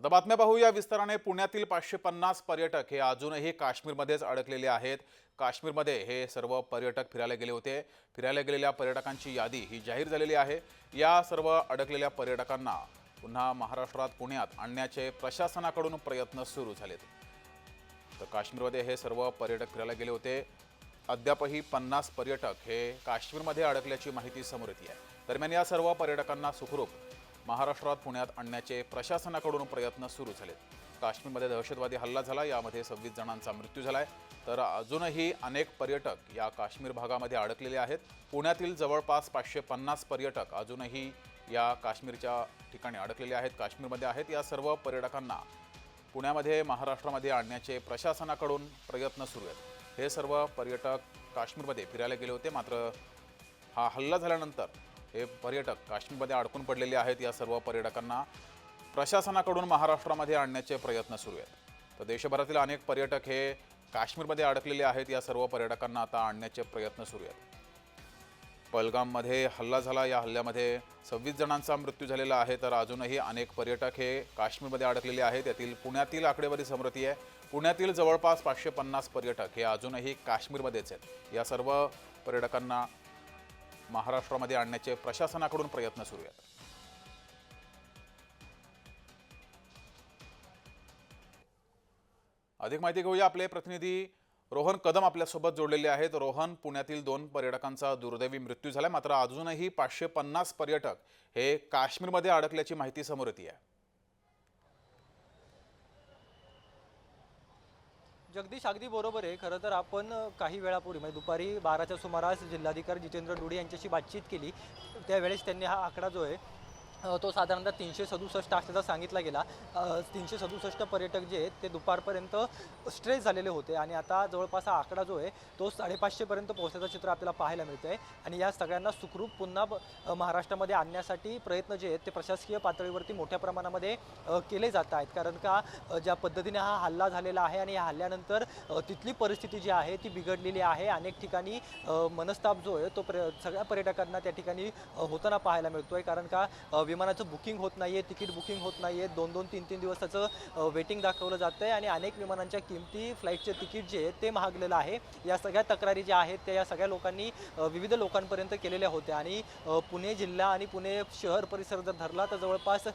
आता बातम्या पाहूया. विस्ताराने पुण्यातील पाचशे पन्नास पर्यटक हे अजूनही काश्मीरमध्येच अडकलेले आहेत. काश्मीरमध्ये हे सर्व पर्यटक फिरायला गेले होते. फिरायला गेलेल्या पर्यटकांची यादी ही जाहीर झालेली आहे. या सर्व अडकलेल्या पर्यटकांना पुन्हा महाराष्ट्रात पुण्यात आणण्याचे प्रशासनाकडून प्रयत्न सुरू झालेत. तर काश्मीरमध्ये हे सर्व पर्यटक फिरायला गेले होते. अद्यापही पन्नास पर्यटक हे काश्मीरमध्ये अडकल्याची माहिती समोर येते आहे. दरम्यान या सर्व पर्यटकांना सुखरूप महाराष्ट्रात पुण्यात आणण्याचे प्रशासनाकडून प्रयत्न सुरू झालेत. काश्मीरमध्ये दहशतवादी हल्ला झाला यामध्ये सव्वीस जणांचा मृत्यू झाला आहे तर अजूनही अनेक पर्यटक या काश्मीर भागामध्ये अडकलेले आहेत. पुण्यातील जवळपास पाचशे पन्नास पर्यटक अजूनही या काश्मीरच्या ठिकाणी अडकलेले आहेत काश्मीरमध्ये आहेत. या सर्व पर्यटकांना पुण्यामध्ये महाराष्ट्रामध्ये आणण्याचे प्रशासनाकडून प्रयत्न सुरू आहेत. हे सर्व पर्यटक काश्मीरमध्ये फिरायला गेले होते. मात्र हा हल्ला झाल्यानंतर हे पर्यटक काश्मीरमध्ये अडकून पडलेले आहेत या सर्व पर्यटकांना प्रशासनाकडून महाराष्ट्रामध्ये आणण्याचे प्रयत्न सुरू आहेत. तर देशभरातील अनेक पर्यटक हे काश्मीरमध्ये अडकलेले आहेत या सर्व पर्यटकांना आता आणण्याचे प्रयत्न सुरू आहेत. पलगाममध्ये हल्ला झाला या हल्ल्यामध्ये सव्वीस जणांचा मृत्यू झालेला आहे तर अजूनही अनेक पर्यटक हे काश्मीरमध्ये अडकलेले आहेत. यातील पुण्यातील आकडेवारी समृद्धी आहे. पुण्यातील जवळपास पाचशे पन्नास पर्यटक हे अजूनही काश्मीरमध्येच आहेत. या सर्व पर्यटकांना महाराष्ट्रामध्ये आणण्याचे प्रशासनाकडून प्रयत्न सुरू आहेत. अधिक माहिती घेऊया आपले प्रतिनिधी. रोहन कदम आपल्यासोबत जोडलेले आहेत. रोहन पुण्यातील दोन पर्यटकांचा दुर्दैवी मृत्यू झाला मात्र अजूनही पाचशे पन्नास पर्यटक हे काश्मीरमध्ये अडकल्याची माहिती समोर येते आहे. जगदीश अगदी बरोबर आहे. खरं तर आपण काही वेळापूर्वी म्हणजे दुपारी बाराच्या सुमारास जिल्हाधिकारी जितेंद्र डुडे यांच्याशी बातचीत केली. त्यावेळेस त्यांनी हा आकडा जो आहे तो साधारणतः तीनशे सदुसष्ट असल्याचा सांगितला गेला. तीनशे सदुसष्ट पर्यटक जे आहेत ते दुपारपर्यंत स्ट्रेस झालेले होते आणि आता जवळपास हा आकडा जो आहे तो साडेपाचशेपर्यंत पोहोचण्याचं चित्र आपल्याला पाहायला मिळतं आहे आणि या सगळ्यांना सुखरूप पुन्हा महाराष्ट्रामध्ये आणण्यासाठी प्रयत्न जे आहेत ते प्रशासकीय पातळीवरती मोठ्या प्रमाणामध्ये केले जात आहेत. कारण का ज्या पद्धतीने हा हल्ला झालेला आहे आणि या हल्ल्यानंतर तिथली परिस्थिती जी आहे ती बिघडलेली आहे. अनेक ठिकाणी मनस्ताप जो आहे तो प्र सगळ्या पर्यटकांना त्या ठिकाणी होताना पाहायला मिळतो आहे कारण का विमानाचं बुकिंग होत नाही आहे तिकीट बुकिंग होत नाही आहे दोन दोन तीन तीन दिवसाचं वेटिंग दाखवलं जातं आहे आणि अनेक विमानांच्या किमती फ्लाईटचे तिकीट जे आहे ते महागलेलं आहे. या सगळ्या तक्रारी ज्या आहेत त्या या सगळ्या लोकांनी विविध लोकांपर्यंत केलेल्या होत्या आणि पुणे जिल्हा आणि पुणे शहर परिसर जर धरला तर जवळपास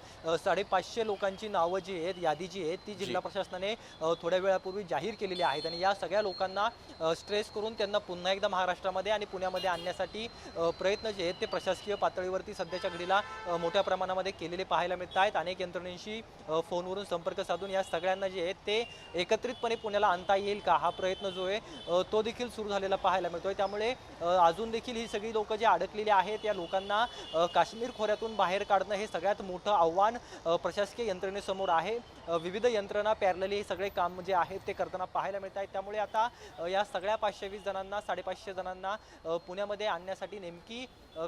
साडेपाचशे लोकांची नावं जी आहेत यादी जी आहे ती जिल्हा प्रशासनाने थोड्या वेळापूर्वी जाहीर केलेली आहेत आणि या सगळ्या लोकांना स्ट्रेस करून त्यांना पुन्हा एकदा महाराष्ट्रामध्ये आणि पुण्यामध्ये आणण्यासाठी प्रयत्न जे आहेत ते प्रशासकीय पातळीवरती सध्याच्या घडीला मोठ्या प्रमाणामध्ये केलेले पाहायला मिळत आहेत अनेक यंत्रणेशी फोनवरून संपर्क साधून या सगळ्यांना जे आहेत ते एकत्रितपणे पुण्याला आणता येईल का? हा प्रयत्न जो आहे तो देखील सुरू झालेला पाहायला मिळतोय. त्यामुळे अजून देखील ही सगळी लोकं जी अडकलेली आहेत या लोकांना काश्मीर खोऱ्यातून बाहेर काढणं हे सगळ्यात मोठं आव्हान प्रशासकीय यंत्रणेसमोर आहे. विविध यंत्रणा पॅरलली हे सगळे काम जे आहेत ते करताना पाहायला मिळत आहेत त्यामुळे आता या सगळ्या पाचशे वीस जणांना साडेपाचशे जणांना पुण्यामध्ये आणण्यासाठी नेमकी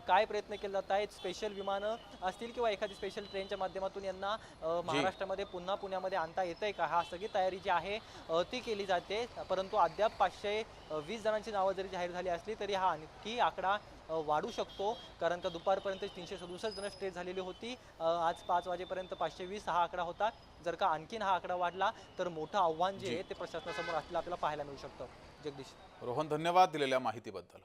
काय प्रयत्न केले जात आहेत? स्पेशल विमानं असतील किंवा एखादी स्पेशल ट्रेनच्या माध्यमातून यांना महाराष्ट्रामध्ये पुन्हा पुण्यामध्ये आणता येतंय का? हा सगळी तयारी जी आहे ती केली जाते. परंतु अद्याप पाचशे वीस जणांची नावं जरी जाहीर झाली असली तरी हा आणखी आकडा वाढू शकतो. कारण का दुपारपर्यंत तीनशे सदुसष्ट जण स्टे झालेली होती. आज पाच वाजेपर्यंत पाचशे वीस हा आकडा होता. जर का आणखीन हा आकडा वाढला तर मोठं आव्हान जे जी. आहे ते प्रशासनासमोर असलेलं आपल्याला पाहायला मिळू शकतं. जगदीश. रोहन धन्यवाद दिलेल्या माहितीबद्दल.